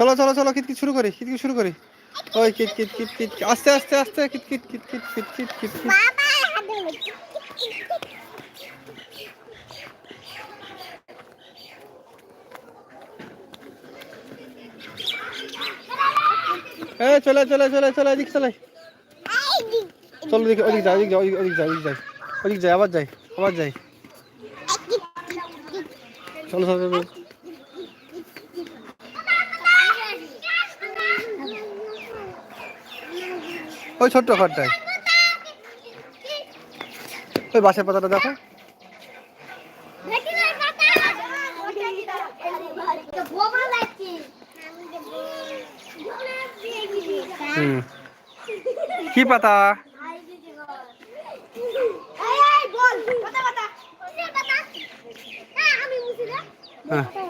চলো চলো চলো কিট শুরু করি কিট শুরু করি। ওই কিট কিট কিট কিট আস্তে আস্তে আস্তে কিট কিট কিট কিট কিট কিট কিট কিট এ চলে চলে চলে চলে, এদিক, চলে। চলো ওদিকে, ওদিক যাই ওদিক যাই ওদিক যাই ওদিক যাই। ওদিক যাই, আবার যাই আবার যাই। চলো চলো। ওই ছোট্ট ঘরটায়। ওই বাসের পাতাটা দেখো। কি পাতা? হ্যাঁ।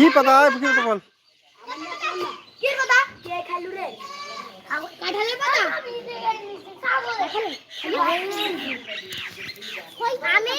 কি পাতা কি পাতা বল? কি পাতা কে খাইলু রে কাঁঠালের পাতা? আমি